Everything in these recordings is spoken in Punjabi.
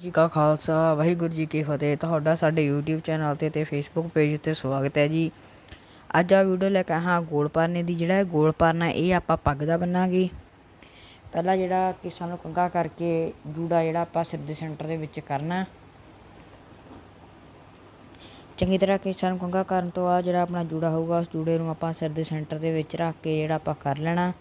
ਜੀ ਕਾ ਖਾਲਸਾ, ਵਾਹਿਗੁਰੂ ਜੀ ਕੀ ਫਤਿਹ। ਤੁਹਾਡਾ ਸਾਡੇ YouTube ਚੈਨਲ ਤੇ ਤੇ Facebook ਪੇਜ ਉੱਤੇ ਸਵਾਗਤ ਹੈ ਜੀ। ਅੱਜ ਆ ਵੀਡੀਓ ਲੈ ਕੇ ਆਇਆ ਗੋਲ ਪਰਨੇ ਦੀ। ਜਿਹੜਾ ਗੋਲ ਪਰਨਾ ਇਹ ਆਪਾਂ ਪੱਗ ਦਾ ਬੰਨਾਂਗੇ। ਪਹਿਲਾਂ ਜਿਹੜਾ ਕਿਸਾਂ ਨੂੰ ਕੰਗਾ ਕਰਕੇ ਜੂੜਾ ਜਿਹੜਾ ਆਪਾਂ ਸਿਰ ਦੇ ਸੈਂਟਰ ਦੇ ਵਿੱਚ ਕਰਨਾ। ਚੰਗੀ ਤਰ੍ਹਾਂ ਕਿਸਾਂ ਨੂੰ ਕੰਗਾ ਕਰਨ ਤੋਂ ਬਾਅਦ ਜਿਹੜਾ ਆਪਣਾ ਜੂੜਾ ਹੋਊਗਾ, ਉਸ ਜੂੜੇ ਨੂੰ ਆਪਾਂ ਸਿਰ ਦੇ ਸੈਂਟਰ ਦੇ ਵਿੱਚ ਰੱਖ ਕੇ ਜਿਹੜਾ ਆਪਾਂ ਕਰ ਲੈਣਾ।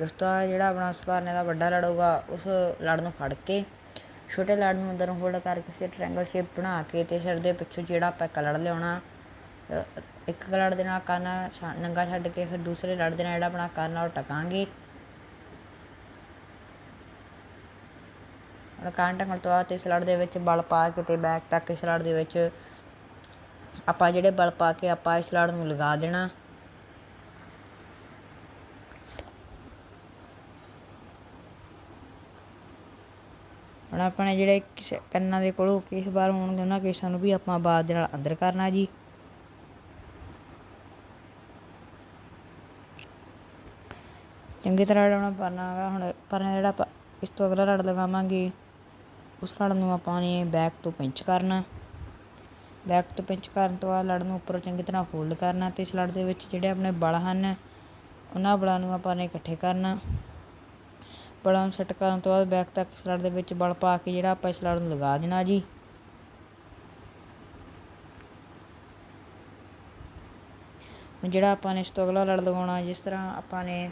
ਉਸ ਤੋਂ ਬਾਅਦ ਜਿਹੜਾ ਆਪਣਾ ਸਪਾਰਨੇ ਦਾ ਵੱਡਾ ਲੜ ਹੋਊਗਾ ਉਸ ਲੜ ਨੂੰ ਫੜ ਕੇ, ਛੋਟੇ ਲੜ ਨੂੰ ਅੰਦਰ ਹੋਲਡ ਕਰਕੇ ਕਿਸੇ ਟ੍ਰਾਇੰਗਲ ਸ਼ੇਪ ਬਣਾ ਕੇ ਤੇ ਸਿਰ ਦੇ ਪਿੱਛੋਂ ਜਿਹੜਾ ਆਪਾਂ ਕਲੜ ਲਿਆਉਣਾ ਇੱਕ ਲੜ ਦੇ ਨਾਲ ਕੰਨ ਨੰਗਾ ਛੱਡ ਕੇ ਫਿਰ ਦੂਸਰੇ ਲੜ ਦੇ ਨਾਲ ਜਿਹੜਾ ਆਪਣਾ ਕੰਨ ਆ ਉਹ ਟਕਾਂਗੇ। ਹੁਣ ਕੰਨ ਟਕਣ ਤੋਂ ਬਾਅਦ ਇਸ ਲੜ ਦੇ ਵਿੱਚ ਬਲ ਪਾ ਕੇ ਤੇ ਬੈਕ ਤੱਕ ਇਸ ਲੜ ਦੇ ਵਿੱਚ ਆਪਾਂ ਜਿਹੜੇ ਬਲ ਪਾ ਕੇ ਆਪਾਂ ਇਸ ਲੜ ਨੂੰ ਲਗਾ ਦੇਣਾ। ਹੁਣ ਆਪਣੇ ਜਿਹੜੇ ਕੰਨਾਂ ਦੇ ਕੋਲੋਂ ਕੇਸ ਬਾਹਰ ਹੋਣਗੇ, ਉਹਨਾਂ ਕੇਸਾਂ ਨੂੰ ਵੀ ਆਪਾਂ ਬਾਅਦ ਦੇ ਨਾਲ ਅੰਦਰ ਕਰਨਾ ਜੀ। ਚੰਗੀ ਤਰ੍ਹਾਂ ਲਾਉਣਾ ਪੈਣਾ ਹੈਗਾ, ਹੁਣ ਪਰ ਜਿਹੜਾ ਆਪਾਂ ਇਸ ਤੋਂ ਅਗਲਾ ਲੜ ਲਗਾਵਾਂਗੇ, ਉਸ ਲੜ ਨੂੰ ਆਪਾਂ ਨੇ ਬੈਕ ਤੋਂ ਪਿੰਚ ਕਰਨਾ। ਬੈਕ ਤੋਂ ਪਿੰਚ ਕਰਨ ਤੋਂ ਬਾਅਦ ਲੜ ਨੂੰ ਉੱਪਰੋਂ ਚੰਗੀ ਤਰ੍ਹਾਂ ਫੋਲਡ ਕਰਨਾ ਤੇ ਇਸ ਲੜ ਦੇ ਵਿੱਚ ਜਿਹੜੇ ਆਪਣੇ ਬਲ ਹਨ, ਉਹਨਾਂ ਬਲਾਂ ਨੂੰ ਆਪਾਂ ਨੇ ਇਕੱਠੇ ਕਰਨਾ। ਬਲਾਂ ਨੂੰ ਸੈੱਟ ਕਰਨ ਤੋਂ ਬਾਅਦ ਬੈਕ ਤੱਕ ਸਲੜ ਦੇ ਵਿੱਚ ਬਲ ਪਾ ਕੇ ਜਿਹੜਾ ਆਪਾਂ ਇਸ ਲੜ ਨੂੰ ਲਗਾ ਦੇਣਾ ਜੀ। ਹੁਣ ਜਿਹੜਾ ਆਪਾਂ ਨੇ ਇਸ ਤੋਂ ਅਗਲਾ ਲੜ ਲਗਾਉਣਾ, ਜਿਸ ਤਰ੍ਹਾਂ ਆਪਾਂ ਨੇ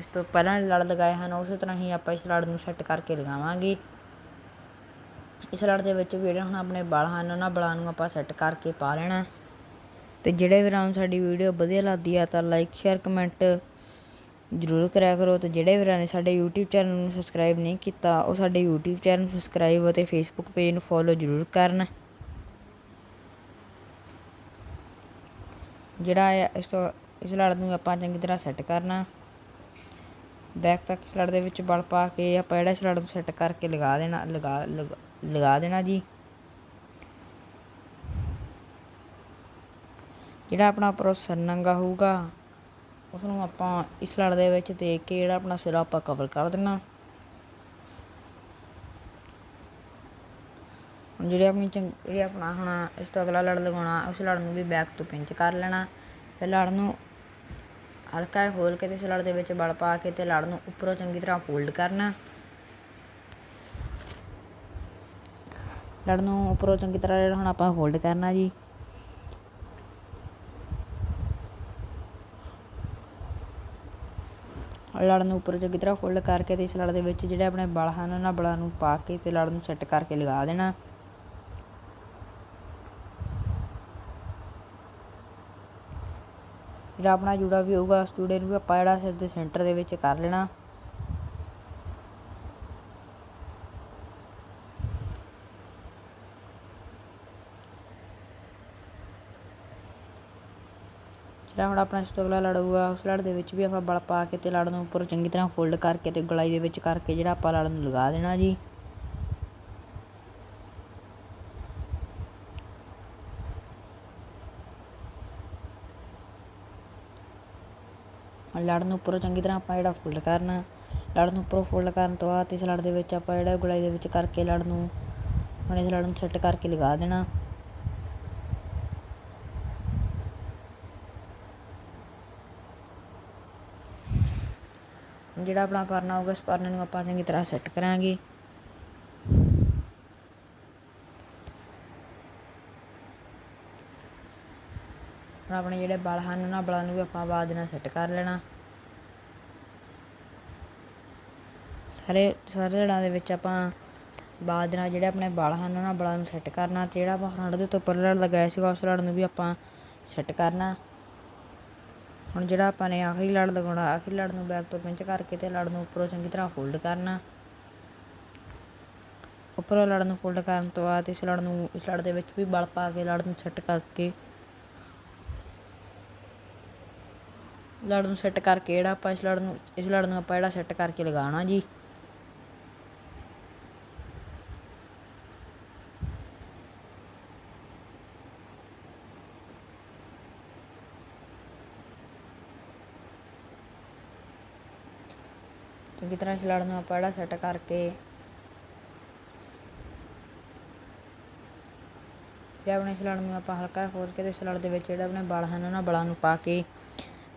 ਇਸ ਤੋਂ ਪਹਿਲਾਂ ਲੜ ਲਗਾਏ ਹਨ, ਉਸੇ ਤਰ੍ਹਾਂ ਹੀ ਆਪਾਂ ਇਸ ਲੜ ਨੂੰ ਸੈੱਟ ਕਰਕੇ ਲਗਾਵਾਂਗੇ। ਇਸ ਲੜ ਦੇ ਵਿੱਚ ਵੀ ਜਿਹੜੇ ਹੁਣ ਆਪਣੇ ਬਲ ਹਨ, ਉਹਨਾਂ ਬਲਾਂ ਨੂੰ ਆਪਾਂ ਸੈੱਟ ਕਰਕੇ ਪਾ ਲੈਣਾ। ਤੇ ਜਿਹੜੇ ਵੀਰਾਂ ਨੂੰ ਸਾਡੀ ਵੀਡੀਓ ਵਧੀਆ ਲੱਗਦੀ ਆ, ਤਾਂ ਲਾਈਕ, ਸ਼ੇਅਰ, ਕਮੈਂਟ ਜ਼ਰੂਰ ਕਰਿਆ ਕਰੋ ਤੇ ਜਿਹੜੇ ਵੀਰਾਂ ਨੇ ਸਾਡੇ YouTube ਚੈਨਲ ਨੂੰ ਸਬਸਕ੍ਰਾਈਬ ਨਹੀਂ ਕੀਤਾ, ਉਹ ਸਾਡੇ YouTube ਚੈਨਲ ਨੂੰ ਸਬਸਕ੍ਰਾਈਬ ਅਤੇ Facebook ਪੇਜ ਨੂੰ ਫੋਲੋ ਜ਼ਰੂਰ ਕਰਨ। ਜਿਹੜਾ ਹੈ ਇਸ ਤੋਂ, ਇਸ ਲੜ ਨੂੰ ਆਪਾਂ ਚੰਗੀ ਤਰ੍ਹਾਂ ਸੈੱਟ ਕਰਨਾ। ਬੈਕ ਤੱਕ ਇਸ ਲੜ ਦੇ ਵਿੱਚ ਬਲ ਪਾ ਕੇ ਆਪਾਂ ਜਿਹੜਾ ਇਸ ਲੜ ਨੂੰ ਸੈੱਟ ਕਰਕੇ ਲਗਾ ਦੇਣਾ, ਲਗਾ, ਲਗਾ- ਲਗਾ ਦੇਣਾ ਜੀ। ਜਿਹੜਾ ਆਪਣਾ ਪ੍ਰੋਸੈਸਰ ਨੰਗਾ ਹੋਊਗਾ ਉਸ ਨੂੰ ਆਪਾਂ ਇਸ ਲੜ ਦੇ ਵਿੱਚ ਦੇ ਕੇ ਜਿਹੜਾ ਆਪਣਾ ਸਿਰਾ ਆਪਾਂ ਕਵਰ ਕਰ ਦੇਣਾ ਹੁਣ ਜਿਹੜੇ ਆਪਣੀ ਚੰਗ, ਜਿਹੜੇ ਆਪਣਾ ਹੁਣ ਇਸ ਤੋਂ ਅਗਲਾ ਲੜ ਲਗਾਉਣਾ, ਉਸ ਲੜ ਨੂੰ ਵੀ ਬੈਕ ਤੋਂ ਪਿੰਚ ਕਰ ਲੈਣਾ। ਫਿਰ ਲੜ ਨੂੰ ਹਲਕਾ ਜਿਹਾ ਖੋਲ ਕੇ ਤੇ ਇਸ ਲੜ ਦੇ ਵਿੱਚ ਬਲ ਪਾ ਕੇ ਤੇ ਲੜ ਨੂੰ ਉੱਪਰੋਂ ਚੰਗੀ ਤਰ੍ਹਾਂ ਫੋਲਡ ਕਰਨਾ। ਲੜ ਨੂੰ ਉੱਪਰੋਂ ਚੰਗੀ ਤਰ੍ਹਾਂ ਜਿਹੜਾ ਹੁਣ ਆਪਾਂ ਫੋਲਡ ਕਰਨਾ ਜੀ। ਲੜ ਨੂੰ ਉੱਪਰ ਚੰਗੀ ਤਰ੍ਹਾਂ ਫੋਲਡ ਕਰਕੇ ਅਤੇ ਇਸ ਲੜ ਦੇ ਵਿੱਚ ਜਿਹੜੇ ਆਪਣੇ ਬਲ ਹਨ, ਉਹਨਾਂ ਬਲਾਂ ਨੂੰ ਪਾ ਕੇ ਅਤੇ ਲੜ ਨੂੰ ਸੈੱਟ ਕਰਕੇ ਲਗਾ ਦੇਣਾ। ਜਿਹੜਾ ਆਪਣਾ ਜੂੜਾ ਵੀ ਹੋਊਗਾ, ਉਸ ਜੂੜੇ ਨੂੰ ਵੀ ਆਪਾਂ ਜਿਹੜਾ ਸਿਰ ਦੇ ਸੈਂਟਰ ਦੇ ਵਿੱਚ ਕਰ ਲੈਣਾ। ਜਿਹੜਾ ਹੁਣ ਆਪਣਾ ਇਸ ਤੋਂ ਅਗਲਾ ਲੜ ਹੋਊਗਾ ਉਸ ਲੜ ਦੇ ਵਿੱਚ ਵੀ ਆਪਾਂ ਬਲ ਪਾ ਕੇ ਅਤੇ ਲੜ ਨੂੰ ਉੱਪਰ ਚੰਗੀ ਤਰ੍ਹਾਂ ਫੋਲਡ ਕਰਕੇ ਅਤੇ ਗਲਾਈ ਦੇ ਵਿੱਚ ਕਰਕੇ ਜਿਹੜਾ ਆਪਾਂ ਲੜ ਨੂੰ ਲਗਾ ਦੇਣਾ ਜੀ। ਲੜ ਨੂੰ ਉੱਪਰੋਂ ਚੰਗੀ ਤਰ੍ਹਾਂ ਆਪਾਂ ਜਿਹੜਾ ਫੋਲਡ ਕਰਨਾ, ਲੜ ਨੂੰ ਉੱਪਰੋਂ ਫੋਲਡ ਕਰਨ ਤੋਂ ਬਾਅਦ ਇਸ ਲੜ ਦੇ ਵਿੱਚ ਆਪਾਂ ਜਿਹੜਾ ਗਲਾਈ ਦੇ ਵਿੱਚ ਕਰਕੇ ਲੜ ਨੂੰ, ਹੁਣ ਇਸ ਲੜ ਨੂੰ ਸੈੱਟ ਕਰਕੇ ਲਗਾ ਦੇਣਾ। ਜਿਹੜਾ ਆਪਣਾ ਪਰਨਾ ਹੋਊਗਾ ਇਸ ਪਰਨੇ ਨੂੰ ਆਪਾਂ ਚੰਗੀ ਤਰ੍ਹਾਂ ਸੈੱਟ ਕਰਾਂਗੇ। ਹੁਣ ਆਪਣੇ ਜਿਹੜੇ ਬਲ ਹਨ, ਉਹਨਾਂ ਬਲਾਂ ਨੂੰ ਵੀ ਆਪਾਂ ਬਾਅਦ ਨਾਲ ਸੈੱਟ ਕਰ ਲੈਣਾ। ਸਾਰੇ ਸਾਰੇ ਲੜਾਂ ਦੇ ਵਿੱਚ ਆਪਾਂ ਬਾਅਦ ਨਾਲ ਜਿਹੜੇ ਆਪਣੇ ਬਲ ਹਨ, ਉਹਨਾਂ ਬਲਾਂ ਨੂੰ ਸੈੱਟ ਕਰਨਾ। ਤੇ ਜਿਹੜਾ ਆਪਾਂ ਫਰੰਟ ਦੇ ਉੱਪਰ ਲੜ ਲਗਾਇਆ ਸੀਗਾ, ਉਸ ਲੜ ਨੂੰ ਵੀ ਆਪਾਂ ਸੈੱਟ ਕਰਨਾ। ਹੁਣ ਜਿਹੜਾ ਆਪਾਂ ਨੇ ਆਖਰੀ ਲੜ ਲਗਾਉਣਾ, ਆਖਰੀ ਲੜ ਨੂੰ ਬੈਕ ਤੋਂ ਪਿੰਚ ਕਰਕੇ ਤੇ ਲੜ ਨੂੰ ਉੱਪਰੋਂ ਚੰਗੀ ਤਰ੍ਹਾਂ ਫੋਲਡ ਕਰਨਾ। ਉੱਪਰੋਂ ਲੜ ਨੂੰ ਫੋਲਡ ਕਰਨ ਤੋਂ ਬਾਅਦ ਇਸ ਲੜ ਨੂੰ, ਇਸ ਲੜ ਦੇ ਵਿੱਚ ਵੀ ਬਲ ਪਾ ਕੇ ਲੜ ਨੂੰ ਸੈੱਟ ਕਰਕੇ, ਲੜ ਨੂੰ ਸੈੱਟ ਕਰਕੇ ਜਿਹੜਾ ਆਪਾਂ ਇਸ ਲੜ ਨੂੰ, ਇਸ ਲੜ ਨੂੰ ਆਪਾਂ ਜਿਹੜਾ ਸੈੱਟ ਕਰਕੇ ਲਗਾਉਣਾ ਜੀ। ਚੰਗੀ ਤਰ੍ਹਾਂ ਇਸ ਨੂੰ ਆਪਾਂ ਜਿਹੜਾ ਸੈੱਟ ਕਰਕੇ ਜਿਹੜਾ ਆਪਣੇ ਸਲਾੜ ਨੂੰ ਆਪਾਂ ਹਲਕਾ ਖੋਲ ਕੇ ਤੇ ਸਲਾੜ ਦੇ ਵਿੱਚ ਜਿਹੜਾ ਆਪਣੇ ਬਲ ਹਨ, ਉਹਨਾਂ ਬਲਾਂ ਨੂੰ ਪਾ ਕੇ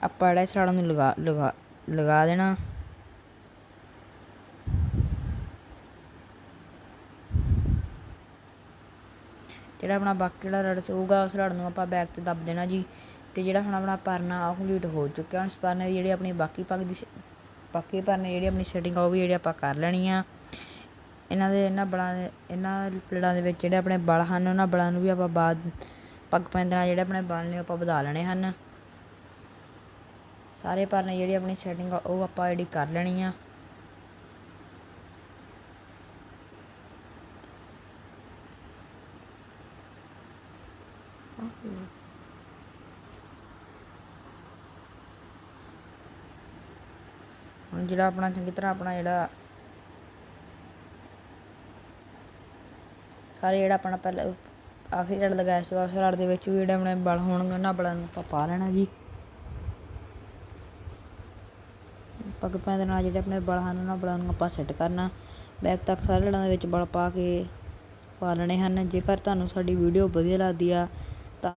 ਆਪਾਂ ਜਿਹੜਾ ਸਲਾੜ ਨੂੰ ਲਗਾ ਲਗਾ ਲਗਾ ਦੇਣਾ। ਜਿਹੜਾ ਆਪਣਾ ਬਾਕੀ ਜਿਹੜਾ ਰੜ ਹੋਊਗਾ ਉਸ ਰੜ ਨੂੰ ਆਪਾਂ ਬੈਕ ਤੇ ਦੱਬ ਦੇਣਾ ਜੀ। ਤੇ ਜਿਹੜਾ ਹੁਣ ਆਪਣਾ ਪਰਨਾ ਉਹ ਕੰਪਲੀਟ ਹੋ ਚੁੱਕਿਆ, ਹੁਣ ਇਸ ਪਰਨੇ ਦੀ ਜਿਹੜੀ ਆਪਣੀ ਬਾਕੀ ਪੱਗ ਦੀ ਬਾਕੀ ਪਰਨੇ ਜਿਹੜੀ ਆਪਣੀ ਸੈਟਿੰਗ ਆ ਉਹ ਵੀ ਜਿਹੜੀ ਆਪਾਂ ਕਰ ਲੈਣੀ ਆ। ਇਹਨਾਂ ਦੇ, ਇਹਨਾਂ ਬਲਾਂ ਦੇ, ਇਹਨਾਂ ਪਲੇਟਾਂ ਦੇ ਵਿੱਚ ਜਿਹੜੇ ਆਪਣੇ ਬਲ ਹਨ, ਉਹਨਾਂ ਬਲਾਂ ਨੂੰ ਵੀ ਆਪਾਂ ਬਾਅਦ, ਪੱਗ ਪੈਂਦੇ ਨਾਲ ਜਿਹੜੇ ਆਪਣੇ ਬਲ ਨੇ ਆਪਾਂ ਵਧਾ ਲੈਣੇ ਹਨ। ਸਾਰੇ ਪਰਨੇ ਜਿਹੜੀ ਆਪਣੀ ਸੈਟਿੰਗ ਆ, ਉਹ ਆਪਾਂ ਜਿਹੜੀ ਕਰ ਲੈਣੀ ਆ। ਹੁਣ ਜਿਹੜਾ ਆਪਣਾ ਚੰਗੀ ਤਰ੍ਹਾਂ ਆਪਣਾ ਜਿਹੜਾ ਸਾਰੇ ਜਿਹੜਾ ਆਪਣਾ ਪਹਿਲਾਂ ਆਖਰੀ ਲੜ ਲਗਾਇਆ ਸੀ, ਉਸ ਲੜ ਦੇ ਵਿੱਚ ਵੀ ਜਿਹੜੇ ਆਪਣੇ ਬਲ ਹੋਣਗੇ, ਉਹਨਾਂ ਬਲਾਂ ਨੂੰ ਆਪਾਂ ਪਾ ਲੈਣਾ ਜੀ। ਪੱਗ ਪੈਣ ਦੇ ਨਾਲ ਜਿਹੜੇ ਆਪਣੇ ਬਲ ਹਨ, ਉਹਨਾਂ ਬਲਾਂ ਨੂੰ ਆਪਾਂ ਸੈੱਟ ਕਰਨਾ। ਬੈਕ ਤੱਕ ਸਾਰੇ ਲੜਾਂ ਦੇ ਵਿੱਚ ਬਲ ਪਾ ਕੇ ਪਾ ਲੈਣੇ ਹਨ। ਜੇਕਰ ਤੁਹਾਨੂੰ ਸਾਡੀ ਵੀਡੀਓ ਵਧੀਆ ਲੱਗਦੀ ਆ